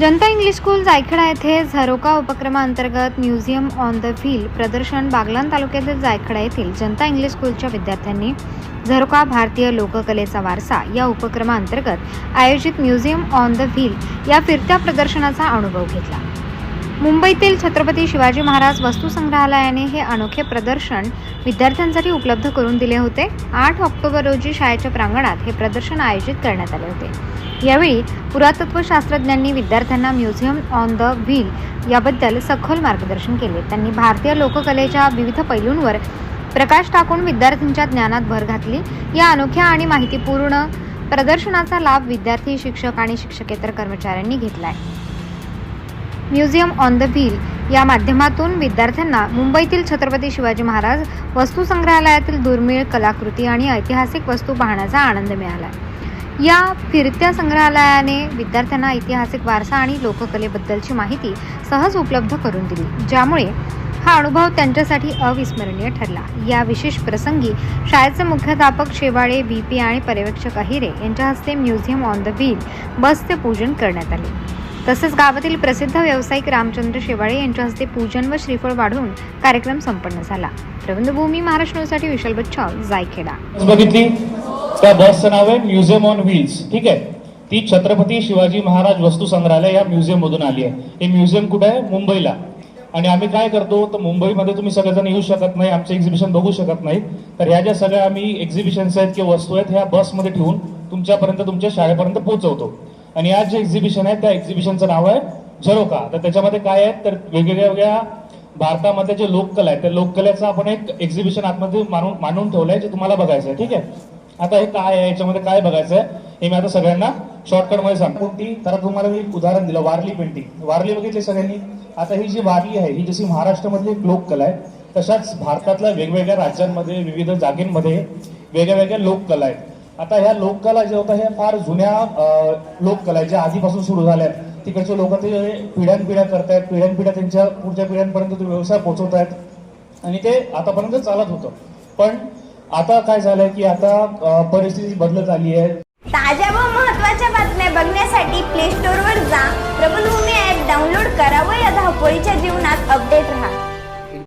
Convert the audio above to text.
जनता English school Jaikheda येथे झरोका उपक्रमाअंतर्गत म्युझियम ऑन द व्हील प्रदर्शन बागलान तालुक्यातील जायखेडा येथील जनता इंग्लिश स्कूलच्या विद्यार्थ्यांनी झरोका भारतीय लोककलेचा वारसा या उपक्रमाअंतर्गत आयोजित म्युझियम ऑन द व्हील या फिरत्या प्रदर्शनाचा अनुभव घेतला. मुंबईतील छत्रपती शिवाजी महाराज वस्तू संग्रहालयाने हे अनोखे प्रदर्शन विद्यार्थ्यांसाठी उपलब्ध करून दिले होते. आठ ऑक्टोबर रोजी शाळेच्या प्रांगणात हे प्रदर्शन आयोजित करण्यात आले होते. यावेळी पुरातत्व शास्त्रज्ञांनी विद्यार्थ्यांना म्युझियम ऑन द व्हील याबद्दल सखोल मार्गदर्शन केले. त्यांनी भारतीय लोककलेच्या विविध पैलूंवर प्रकाश टाकून विद्यार्थ्यांच्या ज्ञानात भर घातली. या अनोख्या आणि माहितीपूर्ण प्रदर्शनाचा लाभ विद्यार्थी शिक्षक आणि शिक्षकेतर कर्मचाऱ्यांनी घेतला आहे म्युझियम ऑन द व्हील या माध्यमातून विद्यार्थ्यांना मुंबईतील छत्रपती शिवाजी महाराज वस्तू संग्रहालयातील दुर्मिळ कलाकृती आणि ऐतिहासिक वस्तू पाहण्याचा आनंद मिळाला या फिरत्या संग्रहालयाने विद्यार्थ्यांना ऐतिहासिक वारसा आणि लोककलेबद्दलची माहिती सहज उपलब्ध करून दिली ज्यामुळे हा अनुभव त्यांच्यासाठी अविस्मरणीय ठरला. या विशेष प्रसंगी शाळेचे मुख्याध्यापक शेवाळे व्ही पी आणि पर्यवेक्षक अहिरे यांच्या हस्ते म्युझियम ऑन द व्हील बसचे पूजन करण्यात आले. तसेच गावातील प्रसिद्ध व्यावसायिक रामचंद्र शेवाळे यांच्या हस्ते पूजन व श्रीफळ वाढवून कार्यक्रम संपन्न झाला. प्रबंधभूमी महाराष्ट्रासाठी विशाल बच्चाव जायखेडा. बघितली? त्या बसचं नाव आहे म्युझियम ऑन व्हील्स. ठीक आहे? ती छत्रपती शिवाजी महाराज वस्तू संग्रहालय या म्युझियम मधून आली आहे. हे म्युझियम कुठे आहे? मुंबईला. आणि आम्ही काय करतो? तर मुंबईमध्ये तुम्ही सगळेजण येऊ शकत नाही आमचे एक्झिबिशन बघू शकत नाही. तर ह्या ज्या सगळ्या आम्ही एक्झिबिशन्स आहेत किंवा वस्तू आहेत ह्या बसमध्ये ठेवून तुमच्यापर्यंत तुमच्या शाळेपर्यंत पोहोचवतो. आणि आज जे एक्झिबिशन आहे त्या एक्झिबिशनचं नाव आहे झरोका. तर त्याच्यामध्ये काय आहे तर वेगवेगळ्या वेगळ्या भारतामध्ये जे लोककला आहे त्या लोककलेचं आपण एक एक्झिबिशन आतमध्ये मानून मांडून आहे जे तुम्हाला बघायचं आहे. ठीक आहे? आता हे काय आहे याच्यामध्ये काय बघायचं आहे हे मी आता सगळ्यांना शॉर्टकटमध्ये सांगतो. कोणती? तर तुम्हाला मी एक उदाहरण दिलं वारली पेंटिंग वारली बघितली सगळ्यांनी? आता ही जी वारली आहे ही जशी महाराष्ट्रामधली एक लोककला आहे तशाच भारतातल्या वेगवेगळ्या राज्यांमध्ये विविध जागेंमध्ये वेगळ्या वेगळ्या लोककला आहेत. आता ह्या लोककला ज्या होत्या ह्या फार जुन्या लोककला आहेत ज्या आधीपासून सुरू झाल्या आहेत तिकडचे लोक ते पिढ्यानपिढ्या करतायत पिढ्यानपिढ्या त्यांच्या पुढच्या पिढ्यांपर्यंत तो व्यवसाय पोहोचवतायत आणि ते आतापर्यंत चालत होतं. पण आता काय झालंय की आता परिस्थिती बदलत आली आहे. ताज्या व महत्त्वाच्या बातम्या बघण्यासाठी प्ले स्टोअरवर जा. प्रबलभूमी ऍप डाउनलोड करा व या धावपळीच्या जीवनात अपडेट राहा.